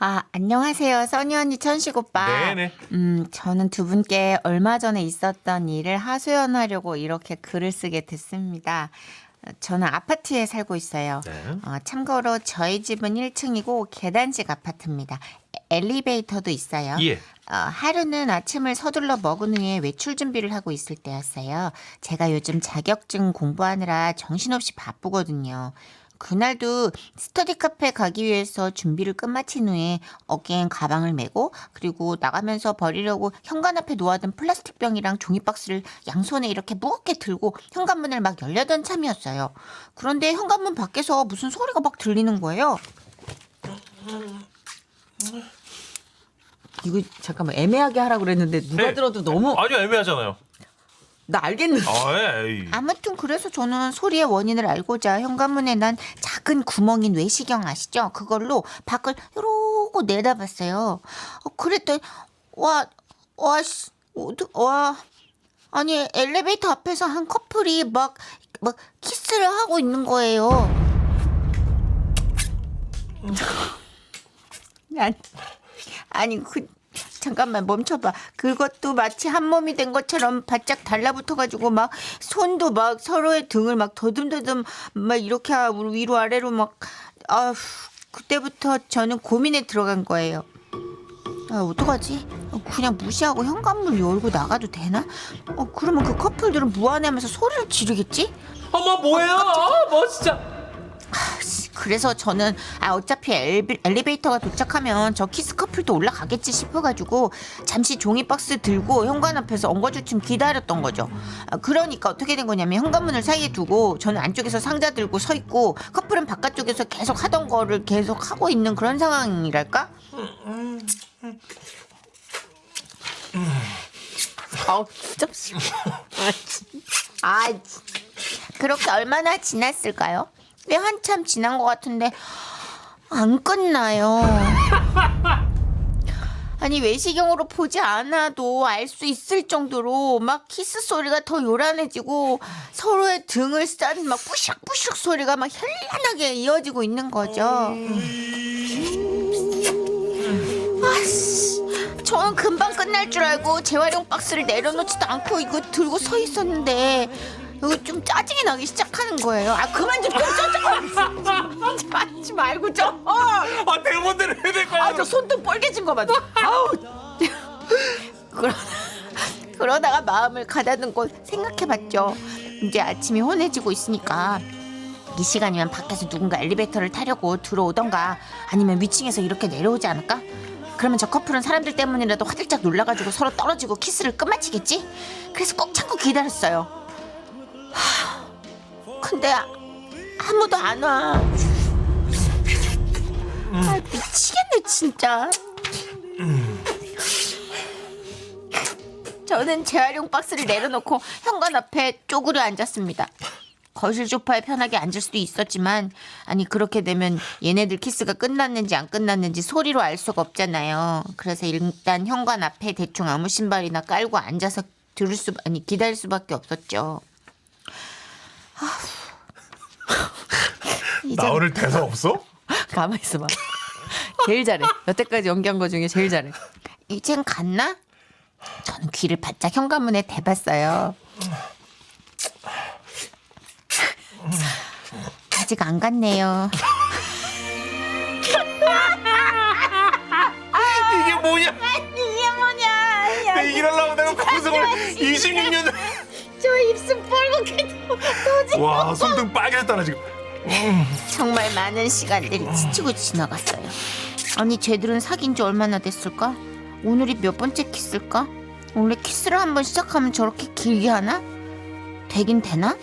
아, 안녕하세요. 써니 언니, 천식 오빠. 네네. 음, 저는 두 분께 얼마 전에 있었던 일을 하소연하려고 이렇게 글을 쓰게 됐습니다. 어, 저는 아파트에 살고 있어요. 네. 어, 참고로 저희 집은 1층이고 계단식 아파트입니다. 에- 엘리베이터도 있어요. 예. 어, 하루는 아침을 서둘러 먹은 후에 외출 준비를 하고 있을 때였어요. 제가 요즘 자격증 공부하느라 정신없이 바쁘거든요. 그날도 스터디 카페 가기 위해서 준비를 끝마친 후에 어깨엔 가방을 메고 그리고 나가면서 버리려고 현관 앞에 놓아둔 플라스틱 병이랑 종이 박스를 양손에 이렇게 무겁게 들고 현관문을 막 열려던 참이었어요. 그런데 현관문 밖에서 무슨 소리가 막 들리는 거예요. 이거 잠깐만 애매하게 하라고 그랬는데 누가 네. 들어도 너무 아니요 애매하잖아요. 나 알겠는데. 아, 에이. 아무튼 그래서 저는 소리의 원인을 알고자 현관문에 난 작은 구멍인 외시경 아시죠? 그걸로 밖을 이러고 내다봤어요. 어, 그랬더니 와, 와, 씨, 와, 아니 엘리베이터 앞에서 한 커플이 막, 막 키스를 하고 있는 거예요. 아니, 아니 그 잠깐만 멈춰봐. 그것도 마치 한 몸이 된 것처럼 바짝 달라붙어가지고 막 손도 막 서로의 등을 막 더듬더듬 막 이렇게 위로 아래로 막 아휴 그때부터 저는 고민에 들어간 거예요. 아 어떡하지? 어, 그냥 무시하고 현관문 열고 나가도 되나? 어 그러면 그 커플들은 무안해하면서 소리를 지르겠지? 어머 뭐예요? 아, 뭐 진짜. 그래서 저는 아 어차피 엘비, 엘리베이터가 도착하면 저 키스 커플도 올라가겠지 싶어가지고 잠시 종이 박스 들고 현관 앞에서 엉거주춤 기다렸던 거죠. 아, 그러니까 어떻게 된 거냐면 현관문을 사이에 두고 저는 안쪽에서 상자 들고 서 있고 커플은 바깥쪽에서 계속 하던 거를 계속 하고 있는 그런 상황이랄까? 아 진짜. 아, 진- 아 진- 그렇게 얼마나 지났을까요? 꽤 한참 지난 것 같은데 안 끝나요. 아니 외시경으로 보지 않아도 알 수 있을 정도로 막 키스 소리가 더 요란해지고 서로의 등을 싼 막 뿌슉뿌슉 소리가 막 현란하게 이어지고 있는 거죠. 아씨, 저는 금방 끝날 줄 알고 재활용 박스를 내려놓지도 않고 이거 들고 서 있었는데 이거 좀 짜증이 나기 시작하는 거예요. 아 그만 좀 짜증 하지 말고 좀. 어. 아 대본대로 해야 될 거야. 아저 손등 빨개진 거 봐도 아우 그러, 그러다가 마음을 가다듬 고 생각해봤죠 이제 아침이 혼해지고 있으니까 이 시간이면 밖에서 누군가 엘리베이터를 타려고 들어오던가 아니면 위층에서 이렇게 내려오지 않을까? 그러면 저 커플은 사람들 때문이라도 화들짝 놀라가지고 서로 떨어지고 키스를 끝마치겠지? 그래서 꼭 참고 기다렸어요 하, 근데 아무도 안 와. 아 미치겠네 진짜. 저는 재활용 박스를 내려놓고 현관 앞에 쪼그려 앉았습니다. 거실 소파에 편하게 앉을 수도 있었지만 아니 그렇게 되면 얘네들 키스가 끝났는지 안 끝났는지 소리로 알 수가 없잖아요. 그래서 일단 현관 앞에 대충 아무 신발이나 깔고 앉아서 들을 수 아니 기다릴 수밖에 없었죠. 이제 나 오늘 대사 없어? 가만 있어봐. 제일 잘해. 여태까지 연기한 거 중에 제일 잘해. 이젠 갔나? 저는 귀를 바짝 현관문에 대봤어요. 아직 안 갔네요. 이게 뭐냐? 이게 뭐냐? 야, 내 일하려고 내가 방송을 26년. 저 입술 뻘겋게 도지. 와 손등 빨개졌다 나 지금. 정말 많은 시간들이 지치고 지나갔어요. 아니 쟤들은 사귄 지 얼마나 됐을까? 오늘이 몇 번째 키스일까? 원래 키스를 한번 시작하면 저렇게 길게 하나? 되긴 되나?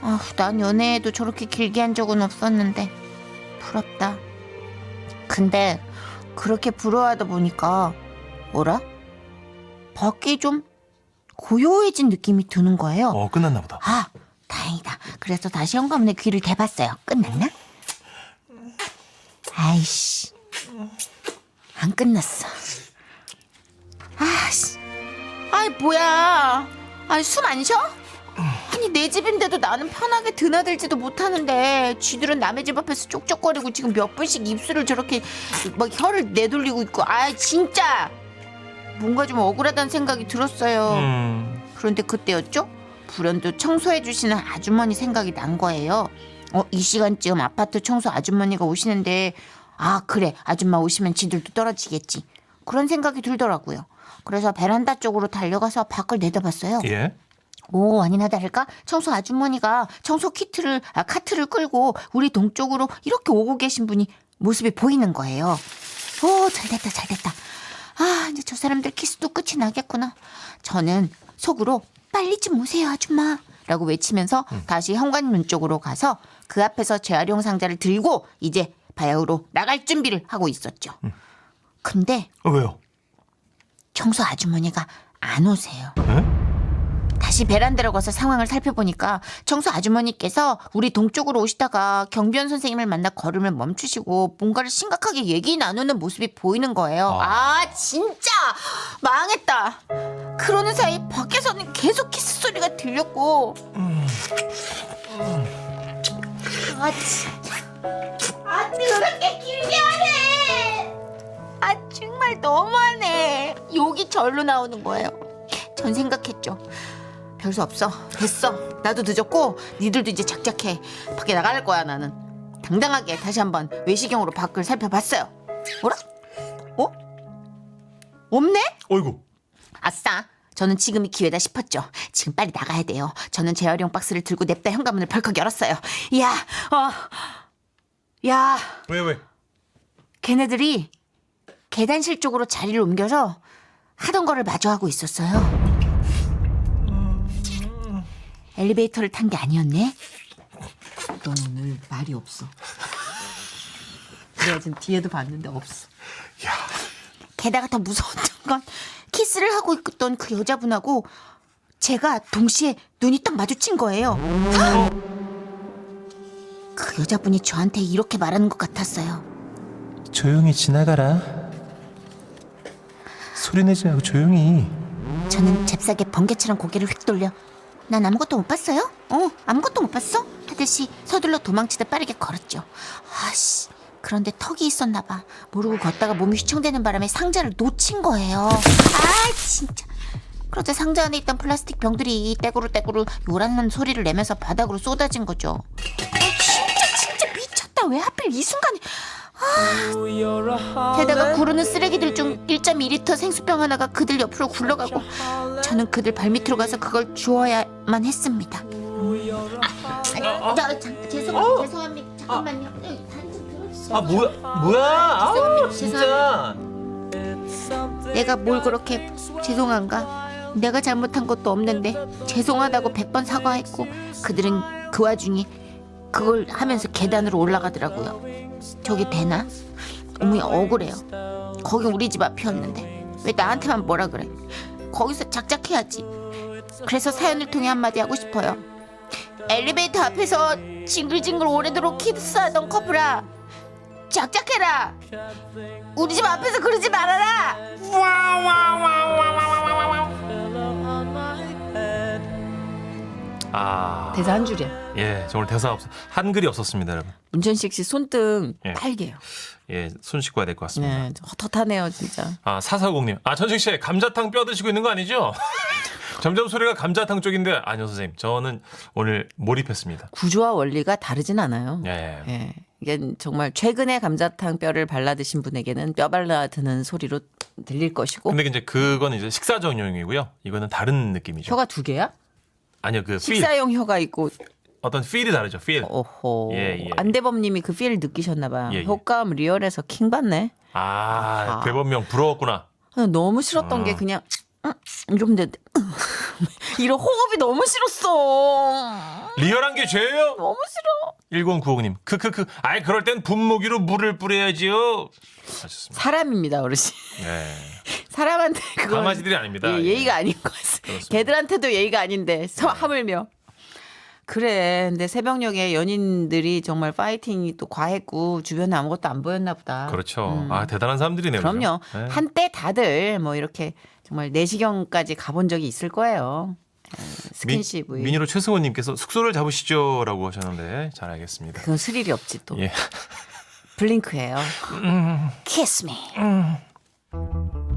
아, 난 연애에도 저렇게 길게 한 적은 없었는데 부럽다. 근데 그렇게 부러워하다 보니까 뭐라? 밖이 좀 고요해진 느낌이 드는 거예요. 어 끝났나 보다. 아, 다행이다. 그래서 다시 현관문에 귀를 대봤어요. 끝났나? 아이씨. 안 끝났어. 아씨. 아이, 뭐야. 아이, 숨 안 쉬어? 아니, 내 집인데도 나는 편하게 드나들지도 못하는데 쥐들은 남의 집 앞에서 쪽쪽거리고 지금 몇 번씩 입술을 저렇게 막 혀를 내돌리고 있고 아 진짜 뭔가 좀 억울하다는 생각이 들었어요. 음. 그런데 그때였죠? 불현듯 청소해 주시는 아주머니 생각이 난 거예요. 어, 이 시간쯤 아파트 청소 아주머니가 오시는데 아 그래 아줌마 오시면 지들도 떨어지겠지. 그런 생각이 들더라고요. 그래서 베란다 쪽으로 달려가서 밖을 내다봤어요. 예. 오 아니나 다를까 청소 아주머니가 청소 키트를 아, 카트를 끌고 우리 동쪽으로 이렇게 오고 계신 분이 모습이 보이는 거예요. 오 잘 됐다 잘 됐다. 아 이제 저 사람들 키스도 끝이 나겠구나. 저는 속으로 빨리 좀 오세요 아줌마. 라고 외치면서 다시 현관문 쪽으로 가서 그 앞에서 재활용 상자를 들고 이제 바야흐로 나갈 준비를 하고 있었죠. 근데 어, 왜요? 청소 아주머니가 안 오세요. 에? 다시 베란다로 가서 상황을 살펴보니까 청소 아주머니께서 우리 동쪽으로 오시다가 경비원 선생님을 만나 걸음을 멈추시고 뭔가를 심각하게 얘기 나누는 모습이 보이는 거예요. 아. 아, 진짜 망했다. 그러는 사이 밖에서는 계속 키스 소리가 들렸고. 아 진짜. 아 그렇게 길게 하네. 아 정말 너무하네. 욕이 절로 나오는 거예요. 전 생각했죠. 별수 없어. 됐어. 나도 늦었고 니들도 이제 작작해. 밖에 나갈 거야 나는. 당당하게 다시 한번 외시경으로 밖을 살펴봤어요. 뭐라? 어? 없네? 어이구. 아싸. 저는 지금이 기회다 싶었죠. 지금 빨리 나가야 돼요. 저는 재활용 박스를 들고 냅다 현관문을 벌컥 열었어요. 야, 어, 야, 왜 왜? 걔네들이 계단실 쪽으로 자리를 옮겨서 하던 거를 마저 하고 있었어요. 엘리베이터를 탄 게 아니었네. 넌 오늘 말이 없어. 내가 지금 뒤에도 봤는데 없어. 야. 게다가 더 무서웠던 건 키스를 하고 있던 그 여자분하고 제가 동시에 눈이 딱 마주친 거예요. 그 여자분이 저한테 이렇게 말하는 것 같았어요. 조용히 지나가라. 소리 내지 말고 조용히. 저는 잽싸게 번개처럼 고개를 휙 돌려 난 아무것도 못 봤어요? 어 아무것도 못 봤어? 하듯이 서둘러 도망치듯 빠르게 걸었죠. 아씨 그런데 턱이 있었나 봐. 모르고 걷다가 몸이 휘청대는 바람에 상자를 놓친 거예요. 아 진짜. 그러자 상자 안에 있던 플라스틱 병들이 떼구르 떼구르 요란한 소리를 내면서 바닥으로 쏟아진 거죠. 아 진짜 진짜 미쳤다. 왜 하필 이 순간에 게다가 구르는 쓰레기들 중 1.2리터 생수병 하나가 그들 옆으로 굴러가고 저는 그들 발밑으로 가서 그걸 주워야만 했습니다. 아, 아, 저, 저, 죄송, 죄송합니다. 잠깐만요. 들어주세요. 아 뭐야 뭐야 아우. 진짜 내가 뭘 그렇게 죄송한가? 내가 잘못한 것도 없는데 죄송하다고 100번 사과했고 그들은 그 와중에 그걸 하면서 계단으로 올라가더라고요. 저게 되나? 어머니 억울해요. 거기 우리 집 앞이었는데 왜 나한테만 뭐라 그래? 거기서 작작해야지. 그래서 사연을 통해 한마디 하고 싶어요. 엘리베이터 앞에서 징글징글 오래도록 키스하던 커플아 작작해라. 우리 집 앞에서 그러지 말아라. 대사 한 줄이야. 예, 저 오늘 대사 없어. 한글이 없었습니다, 여러분. 문천식 씨 손등 예. 빨개요. 예, 손 씻고 와야 될 것 같습니다. 네, 좀 헛헛하네요 진짜. 아, 사사공님. 아, 전식 씨, 감자탕 뼈 드시고 있는 거 아니죠? 점점 소리가 감자탕 쪽인데 아니요, 선생님. 저는 오늘 몰입했습니다. 구조와 원리가 다르진 않아요. 예. 예. 이게 정말 최근에 감자탕 뼈를 발라 드신 분에게는 뼈 발라 드는 소리로 들릴 것이고 근데 이제 그건 이제 식사 전용이고요. 이거는 다른 느낌이죠. 혀가 두 개야? 아니요, 그 필. 식사용 혀가 있고 어떤 필이 다르죠. 필. 오호 예, 예. 안대범님이 그 필 느끼셨나 봐요. 예, 예. 효과음 리얼에서 킹 받네. 아, 배범명 부러웠구나. 아, 너무 싫었던 아. 게 그냥 음, 이러면 돼. 이런 호흡이 너무 싫었어. 리얼한 게 죄예요? 너무 싫어. 1095님. 크크크. 아이 그럴 땐 분무기로 물을 뿌려야지요. 하셨습니다. 사람입니다, 어르신. 네. 사람한테 그거 강아지들이 아닙니다. 예, 예. 예의가 아닌 것 같습니다. 그렇습니다. 개들한테도 예의가 아닌데 서- 하물며. 그래. 근데 새벽녘에 연인들이 정말 파이팅이 또 과했고 주변에 아무것도 안 보였나 보다. 그렇죠. 아 대단한 사람들이네요. 음. 그럼요. 그죠? 네. 한때 다들 뭐 이렇게 정말 내시경까지 가본 적이 있을 거예요. 에, 스킨십이. 미니로 최승호님께서 숙소를 잡으시죠라고 하셨는데 잘 알겠습니다. 그건 스릴이 없지 또. 예. 블링크예요. Kiss me.